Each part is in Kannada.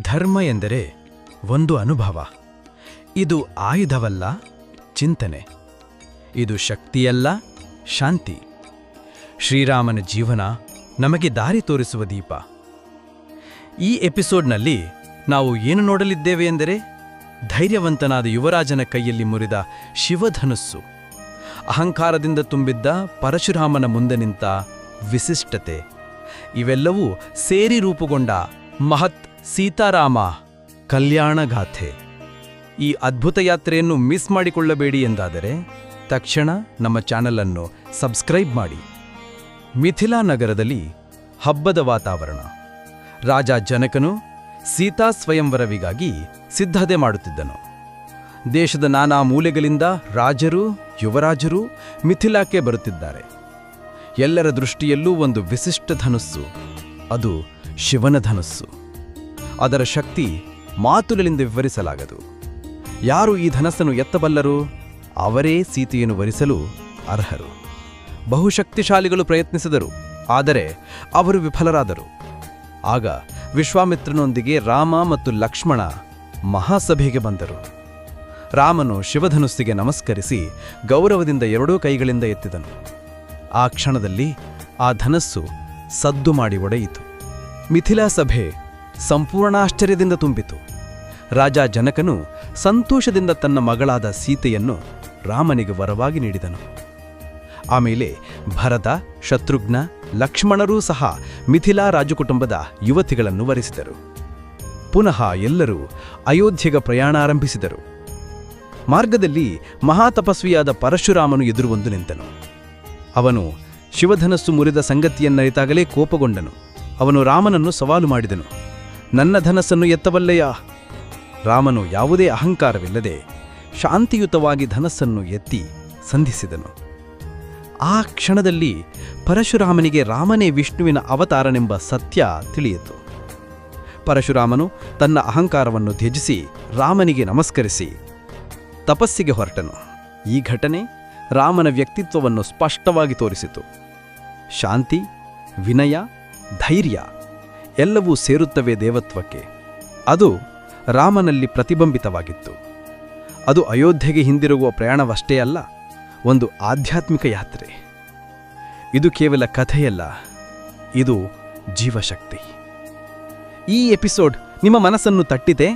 ಧರ್ಮ ಎಂದರೆ ಒಂದು ಅನುಭವ. ಇದು ಆಯುಧವಲ್ಲ, ಚಿಂತನೆ. ಇದು ಶಕ್ತಿಯಲ್ಲ, ಶಾಂತಿ. ಶ್ರೀರಾಮನ ಜೀವನ ನಮಗೆ ದಾರಿ ತೋರಿಸುವ ದೀಪ. ಈ ಎಪಿಸೋಡ್ನಲ್ಲಿ ನಾವು ಏನು ನೋಡಲಿದ್ದೇವೆ ಎಂದರೆ, ಧೈರ್ಯವಂತನಾದ ಯುವರಾಜನ ಕೈಯಲ್ಲಿ ಮುರಿದ ಶಿವಧನುಸ್ಸು. ಅಹಂಕಾರದಿಂದ ತುಂಬಿದ್ದ ಪರಶುರಾಮನ ಮುಂದೆ ನಿಂತ ವಿಶಿಷ್ಟತೆ. ಇವೆಲ್ಲವೂ ಸೇರಿ ರೂಪುಗೊಂಡ ಮಹತ್ ಸೀತಾರಾಮ ಕಲ್ಯಾಣಗಾಥೆ. ಈ ಅದ್ಭುತ ಯಾತ್ರೆಯನ್ನು ಮಿಸ್ ಮಾಡಿಕೊಳ್ಳಬೇಡಿ ಎಂದಾದರೆ ತಕ್ಷಣ ನಮ್ಮ ಚಾನಲನ್ನು ಸಬ್ಸ್ಕ್ರೈಬ್ ಮಾಡಿ. ಮಿಥಿಲಾ ನಗರದಲ್ಲಿ ಹಬ್ಬದ ವಾತಾವರಣ. ರಾಜ ಜನಕನು ಸೀತಾ ಸ್ವಯಂವರವಿಗಾಗಿ ಸಿದ್ಧತೆ ಮಾಡುತ್ತಿದ್ದನು. ದೇಶದ ನಾನಾ ಮೂಲೆಗಳಿಂದ ರಾಜರು, ಯುವರಾಜರು ಮಿಥಿಲಾಕ್ಕೆ ಬರುತ್ತಿದ್ದಾರೆ. ಎಲ್ಲರ ದೃಷ್ಟಿಯಲ್ಲೂ ಒಂದು ವಿಶಿಷ್ಟ ಧನುಸ್ಸು. ಅದು ಶಿವನ ಧನುಸ್ಸು. ಅದರ ಶಕ್ತಿ ಮಾತುಗಳಿಂದ ವಿವರಿಸಲಾಗದು. ಯಾರು ಈ ಧನಸ್ಸನ್ನು ಎತ್ತಬಲ್ಲರು, ಅವರೇ ಸೀತೆಯನ್ನು ವರಿಸಲು ಅರ್ಹರು. ಬಹುಶಕ್ತಿಶಾಲಿಗಳು ಪ್ರಯತ್ನಿಸಿದರು, ಆದರೆ ಅವರು ವಿಫಲರಾದರು. ಆಗ ವಿಶ್ವಾಮಿತ್ರನೊಂದಿಗೆ ರಾಮ ಮತ್ತು ಲಕ್ಷ್ಮಣ ಮಹಾಸಭೆಗೆ ಬಂದರು. ರಾಮನು ಶಿವಧನುಸ್ಸಿಗೆ ನಮಸ್ಕರಿಸಿ ಗೌರವದಿಂದ ಎರಡೂ ಕೈಗಳಿಂದ ಎತ್ತಿದನು. ಆ ಕ್ಷಣದಲ್ಲಿ ಆ ಧನಸ್ಸು ಸದ್ದು ಮಾಡಿ ಒಡೆಯಿತು. ಮಿಥಿಲಾ ಸಭೆ ಸಂಪೂರ್ಣ ಆಶ್ಚರ್ಯದಿಂದ ತುಂಬಿತು. ರಾಜ ಜನಕನು ಸಂತೋಷದಿಂದ ತನ್ನ ಮಗಳಾದ ಸೀತೆಯನ್ನು ರಾಮನಿಗೆ ವರವಾಗಿ ನೀಡಿದನು. ಆಮೇಲೆ ಭರತ, ಶತ್ರುಘ್ನ, ಲಕ್ಷ್ಮಣರೂ ಸಹ ಮಿಥಿಲಾ ರಾಜಕುಟುಂಬದ ಯುವತಿಗಳನ್ನು ವರಿಸಿದರು. ಪುನಃ ಎಲ್ಲರೂ ಅಯೋಧ್ಯೆಗೆ ಪ್ರಯಾಣ ಆರಂಭಿಸಿದರು. ಮಾರ್ಗದಲ್ಲಿ ಮಹಾತಪಸ್ವಿಯಾದ ಪರಶುರಾಮನು ಎದುರು ಒಂದು ನಿಂತನು. ಅವನು ಶಿವಧನಸ್ಸು ಮುರಿದ ಸಂಗತಿಯನ್ನರಿತಾಗಲೇ ಕೋಪಗೊಂಡನು. ಅವನು ರಾಮನನ್ನು ಸವಾಲು ಮಾಡಿದನು. ನನ್ನ ಧನಸ್ಸನ್ನು ಎತ್ತಬಲ್ಲೆಯಾ? ರಾಮನು ಯಾವುದೇ ಅಹಂಕಾರವಿಲ್ಲದೆ ಶಾಂತಿಯುತವಾಗಿ ಧನಸ್ಸನ್ನು ಎತ್ತಿ ಸಂಧಿಸಿದನು. ಆ ಕ್ಷಣದಲ್ಲಿ ಪರಶುರಾಮನಿಗೆ ರಾಮನೇ ವಿಷ್ಣುವಿನ ಅವತಾರನೆಂಬ ಸತ್ಯ ತಿಳಿಯಿತು. ಪರಶುರಾಮನು ತನ್ನ ಅಹಂಕಾರವನ್ನು ತ್ಯಜಿಸಿ ರಾಮನಿಗೆ ನಮಸ್ಕರಿಸಿ ತಪಸ್ಸಿಗೆ ಹೊರಟನು. ಈ ಘಟನೆ ರಾಮನ ವ್ಯಕ್ತಿತ್ವವನ್ನು ಸ್ಪಷ್ಟವಾಗಿ ತೋರಿಸಿತು. ಶಾಂತಿ, ವಿನಯ, ಧೈರ್ಯ ಎಲ್ಲವೂ ಸೇರುತ್ತವೆ ದೇವತ್ವಕ್ಕೆ. ಅದು ರಾಮನಲ್ಲಿ ಪ್ರತಿಬಿಂಬಿತವಾಗಿತ್ತು. ಅದು ಅಯೋಧ್ಯೆಗೆ ಹಿಂದಿರುಗುವ ಪ್ರಯಾಣವಷ್ಟೇ ಅಲ್ಲ, ಒಂದು ಆಧ್ಯಾತ್ಮಿಕ ಯಾತ್ರೆ. ಇದು ಕೇವಲ ಕಥೆಯಲ್ಲ, ಇದು ಜೀವಶಕ್ತಿ. ಈ ಎಪಿಸೋಡ್ ನಿಮ್ಮ ಮನಸ್ಸನ್ನು ತಟ್ಟಿದೆ?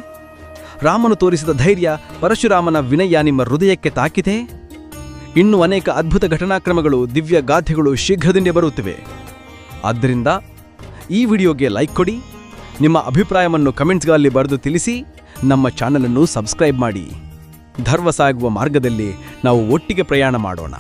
ರಾಮನು ತೋರಿಸಿದ ಧೈರ್ಯ ಪರಶುರಾಮನ ವಿನಯ ನಿಮ್ಮ ಹೃದಯಕ್ಕೆ ತಾಕಿದೆ? ಇನ್ನು ಅನೇಕ ಅದ್ಭುತ ಘಟನಾಕ್ರಮಗಳು ದಿವ್ಯ ಗಾಥೆಗಳು ಶೀಘ್ರದಿಂದ ಬರುತ್ತಿವೆ. ಆದ್ದರಿಂದ ಈ ವಿಡಿಯೋಗೆ ಲೈಕ್ ಕೊಡಿ, ನಿಮ್ಮ ಅಭಿಪ್ರಾಯವನ್ನು ಕಮೆಂಟ್ಸ್ಗಳಲ್ಲಿ ಬರೆದು ತಿಳಿಸಿ, ನಮ್ಮ ಚಾನಲನ್ನು ಸಬ್ಸ್ಕ್ರೈಬ್ ಮಾಡಿ. ಧರ್ವ ಸಾಗುವ ಮಾರ್ಗದಲ್ಲಿ ನಾವು ಒಟ್ಟಿಗೆ ಪ್ರಯಾಣ ಮಾಡೋಣ.